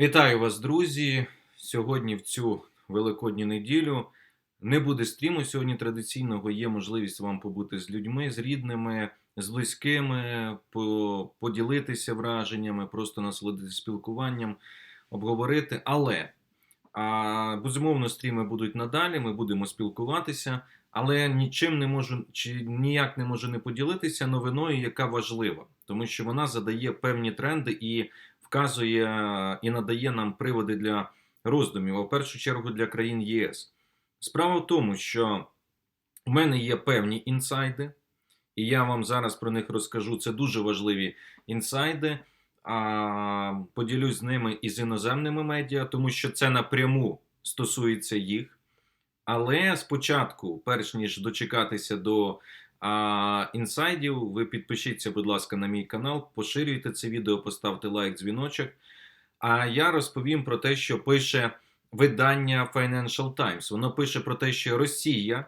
Вітаю вас, друзі! Сьогодні в цю великодню неділю не буде стріму. Сьогодні традиційного є можливість вам побути з людьми, з рідними, з близькими, поділитися враженнями, просто насолодитися спілкуванням, обговорити. Але а, безумовно, стріми будуть надалі. Ми будемо спілкуватися, але нічим не можу чи ніяк не можу не поділитися новиною, яка важлива, тому що вона задає певні тренди і вказує і надає нам приводи для роздумів, а в першу чергу для країн ЄС. Справа в тому, що в мене є певні інсайди, і я вам зараз про них розкажу. Це дуже важливі інсайди. А, поділюсь з ними і з іноземними медіа, тому що це напряму стосується їх. Але спочатку, перш ніж дочекатися до а, інсайдів, ви підпишіться, будь ласка, на мій канал, поширюйте це відео, поставте лайк, дзвіночок. А я розповім про те, що пише видання Financial Times. Воно пише про те, що Росія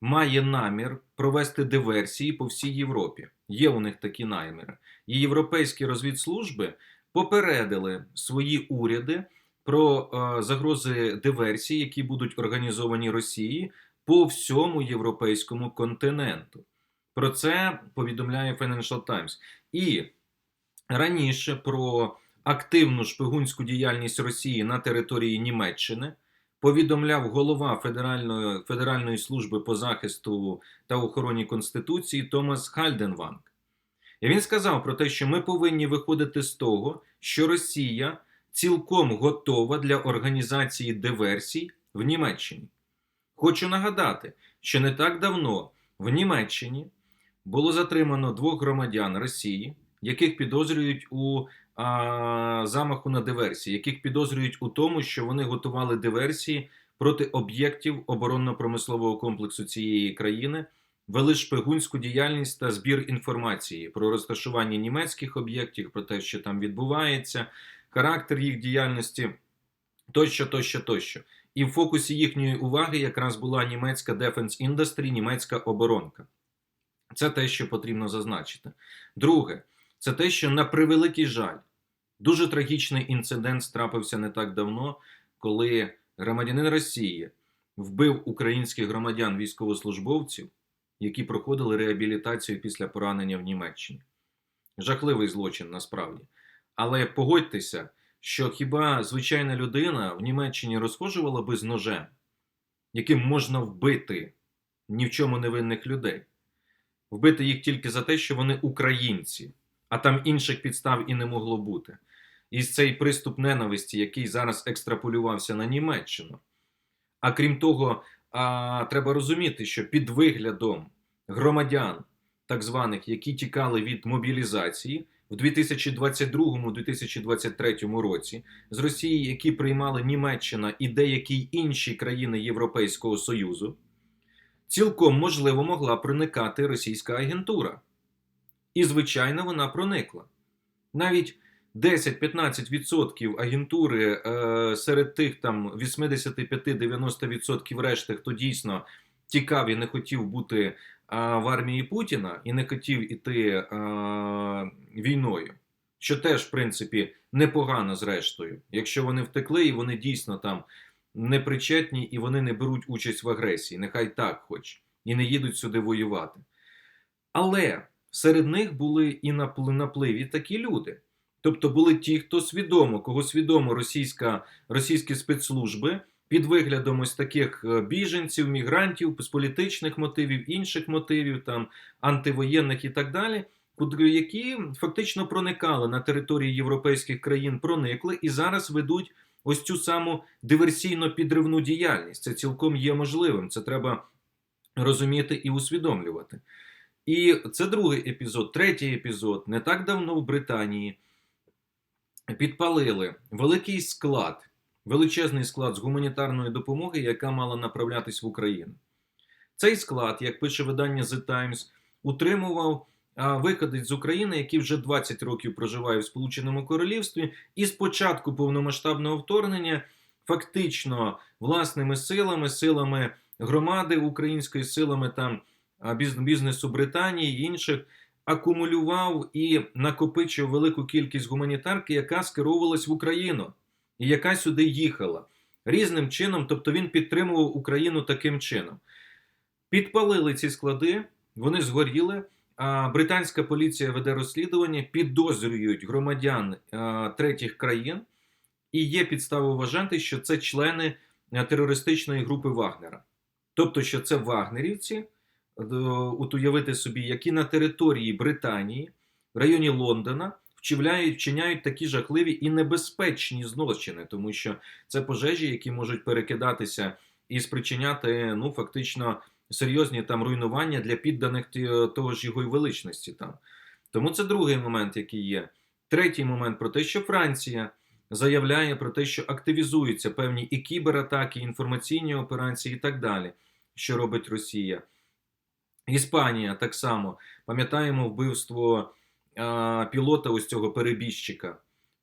має намір провести диверсії по всій Європі. Є у них такі наміри. І європейські розвідслужби попередили свої уряди про е, загрози диверсій, які будуть організовані Росії по всьому європейському континенту. Про це повідомляє Financial Times. І раніше про активну шпигунську діяльність Росії на території Німеччини повідомляв голова Федеральної, Федеральної служби по захисту та охороні Конституції Томас Хальденванг. І він сказав про те, що ми повинні виходити з того, що Росія цілком готова для організації диверсій в Німеччині. Хочу нагадати, що не так давно в Німеччині було затримано двох громадян Росії, яких підозрюють у а, замаху на диверсії, яких підозрюють у тому, що вони готували диверсії проти об'єктів оборонно-промислового комплексу цієї країни, вели шпигунську діяльність та збір інформації про розташування німецьких об'єктів, про те, що там відбувається, характер їх діяльності, тощо, тощо, тощо. І в фокусі їхньої уваги якраз була німецька Defense Industry, німецька оборонка. Це те, що потрібно зазначити. Друге, це те, що на превеликий жаль, дуже трагічний інцидент трапився не так давно, коли громадянин Росії вбив українських громадян військовослужбовців, які проходили реабілітацію після поранення в Німеччині. Жахливий злочин насправді. Але погодьтеся, що хіба звичайна людина в Німеччині розхожувала би з ножем, яким можна вбити ні в чому невинних людей, вбити їх тільки за те, що вони українці, а там інших підстав і не могло бути. І цей приступ ненависті, який зараз екстраполювався на Німеччину. А крім того, а, треба розуміти, що під виглядом громадян, так званих, які тікали від мобілізації в 2022-2023 році з Росії, які приймали Німеччина і деякі інші країни Європейського Союзу, цілком можливо могла проникати російська агентура. І, звичайно, вона проникла. Навіть 10-15% агентури е, серед тих там 85-90% решти, хто дійсно тікав і не хотів бути е, в армії Путіна і не хотів іти е, війною, що теж, в принципі, непогано зрештою, якщо вони втекли і вони дійсно там непричетні і вони не беруть участь в агресії, нехай так хоч, і не їдуть сюди воювати. Але серед них були і на напливі такі люди. Тобто були ті, хто свідомо, кого свідомо російська, російські спецслужби під виглядом ось таких е, біженців, мігрантів з політичних мотивів, інших мотивів, там антивоєнних і так далі, які фактично проникали на території європейських країн, проникли і зараз ведуть ось цю саму диверсійно-підривну діяльність. Це цілком є можливим. Це треба розуміти і усвідомлювати. І це другий епізод, третій епізод. Не так давно в Британії підпалили великий склад, величезний склад з гуманітарної допомоги, яка мала направлятись в Україну. Цей склад, як пише видання The Times, утримував а, виходець з України, який вже 20 років проживає в Сполученому Королівстві, і з початку повномасштабного вторгнення фактично власними силами, силами громади української, силами там бізнесу Британії і інших акумулював і накопичив велику кількість гуманітарки, яка скеровувалась в Україну. і яка сюди їхала різним чином, тобто він підтримував Україну таким чином. Підпалили ці склади, вони згоріли. Британська поліція веде розслідування, підозрюють громадян третіх країн, і є підстави вважати, що це члени терористичної групи Вагнера. Тобто, що це вагнерівці, е, от уявити собі, які на території Британії, в районі Лондона, вчиняють, вчиняють такі жахливі і небезпечні злочини, тому що це пожежі, які можуть перекидатися і спричиняти, ну, фактично серйозні там руйнування для підданих того ж його й величності там. Тому це другий момент, який є. Третій момент про те, що Франція заявляє про те, що активізуються певні і кібератаки, і інформаційні операції, і так далі, що робить Росія. Іспанія так само. Пам'ятаємо вбивство а, пілота ось цього перебіжчика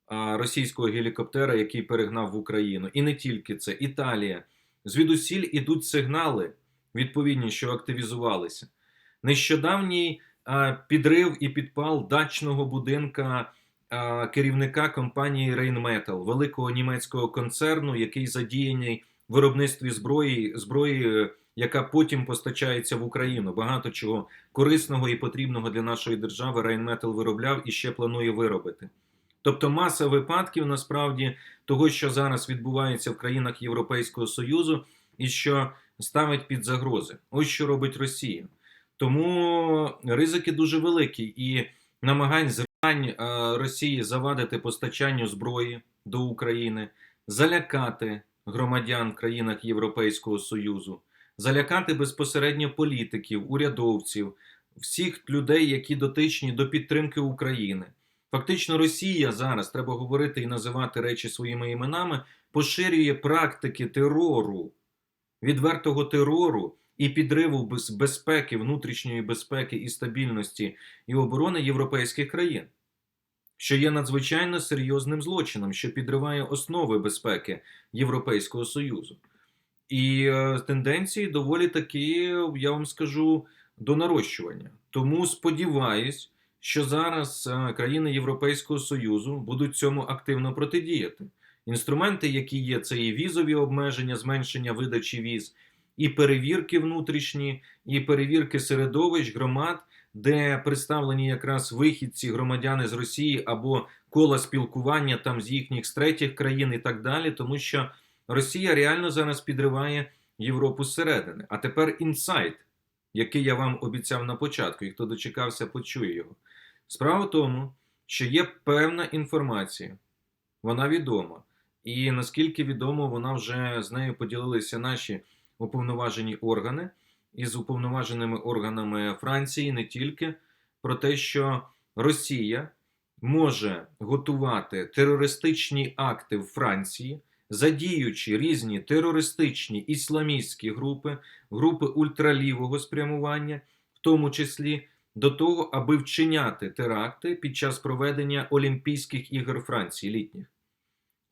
а, російського гелікоптера, який перегнав в Україну. І не тільки це. Італія. Звідусіль ідуть сигнали, відповідні, що активізувалися. Нещодавній підрив і підпал дачного будинка керівника компанії Rheinmetall, великого німецького концерну, який задіяний в виробництві зброї, зброї, е, яка потім постачається в Україну. Багато чого корисного і потрібного для нашої держави Rheinmetall виробляв і ще планує виробити. Тобто маса випадків насправді того, що зараз відбувається в країнах Європейського Союзу, і що ставить під загрози. Ось що робить Росія. Тому ризики дуже великі і намагань зрань е, Росії завадити постачанню зброї до України, залякати громадян в країнах Європейського Союзу, залякати безпосередньо політиків, урядовців, всіх людей, які дотичні до підтримки України. Фактично, Росія зараз треба говорити і називати речі своїми іменами, поширює практики терору, відвертого терору і підриву безпеки, внутрішньої безпеки і стабільності і оборони європейських країн, що є надзвичайно серйозним злочином, що підриває основи безпеки Європейського Союзу. І е, тенденції доволі такі, я вам скажу, до нарощування. Тому сподіваюсь, що зараз е, країни Європейського Союзу будуть цьому активно протидіяти. Інструменти, які є, це і візові обмеження, зменшення видачі віз, і перевірки внутрішні, і перевірки середовищ, громад, де представлені якраз вихідці, громадяни з Росії або кола спілкування там з їхніх з третіх країн і так далі, тому що Росія реально зараз підриває Європу зсередини. А тепер інсайт, який я вам обіцяв на початку, і хто дочекався, почує його. Справа в тому, що є певна інформація, вона відома. І наскільки відомо, вона вже з нею поділилися наші уповноважені органи із уповноваженими органами Франції, не тільки про те, що Росія може готувати терористичні акти в Франції, задіючи різні терористичні ісламістські групи, групи ультралівого спрямування, в тому числі до того, аби вчиняти теракти під час проведення Олімпійських ігор Франції літніх.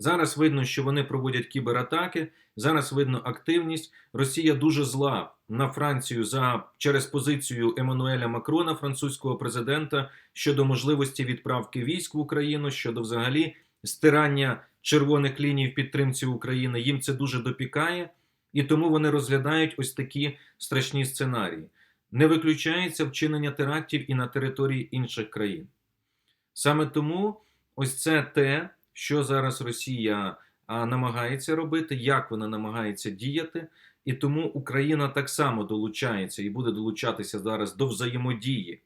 Зараз видно, що вони проводять кібератаки. Зараз видно активність. Росія дуже зла на Францію за через позицію Еммануеля Макрона, французького президента, щодо можливості відправки військ в Україну, щодо взагалі стирання червоних ліній в підтримці України. Їм це дуже допікає, і тому вони розглядають ось такі страшні сценарії. Не виключається вчинення терактів і на території інших країн. Саме тому ось це те, що зараз Росія намагається робити, як вона намагається діяти, і тому Україна так само долучається і буде долучатися зараз до взаємодії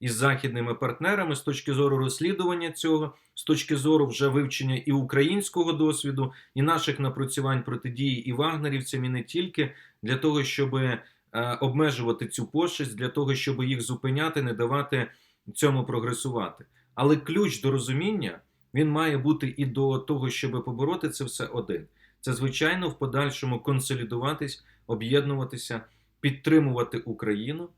із західними партнерами з точки зору розслідування цього, з точки зору вже вивчення і українського досвіду, і наших напрацювань протидії і вагнерівцям, і не тільки для того, щоб е, обмежувати цю пошесть, для того, щоб їх зупиняти, не давати цьому прогресувати. Але ключ до розуміння він має бути і до того, щоб побороти це все один. Це, звичайно, в подальшому консолідуватись, об'єднуватися, підтримувати Україну.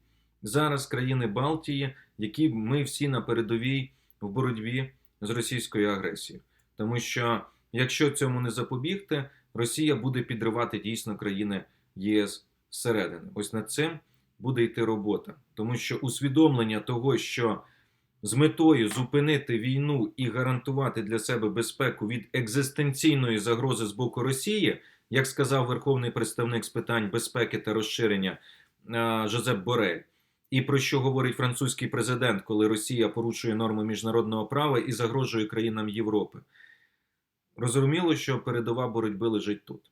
Зараз країни Балтії, які ми всі на передовій в боротьбі з російською агресією. Тому що якщо цьому не запобігти, Росія буде підривати дійсно країни ЄС зсередини. Ось над цим буде йти робота. Тому що усвідомлення того, що з метою зупинити війну і гарантувати для себе безпеку від екзистенційної загрози з боку Росії, як сказав Верховний представник з питань безпеки та розширення е, Жозеп Борель. І про що говорить французький президент, коли Росія порушує норми міжнародного права і загрожує країнам Європи? Розуміло, що передова боротьби лежить тут.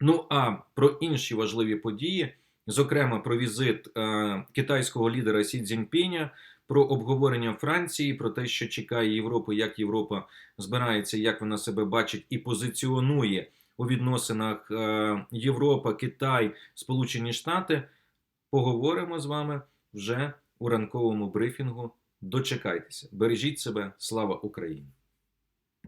Ну а про інші важливі події, зокрема про візит е, китайського лідера Сі Цзіньпіня, про обговорення Франції, про те, що чекає Європи, як Європа збирається, як вона себе бачить і позиціонує у відносинах е, Європа, Китай, Сполучені Штати. Поговоримо з вами вже у ранковому брифінгу. Дочекайтеся, бережіть себе, слава Україні!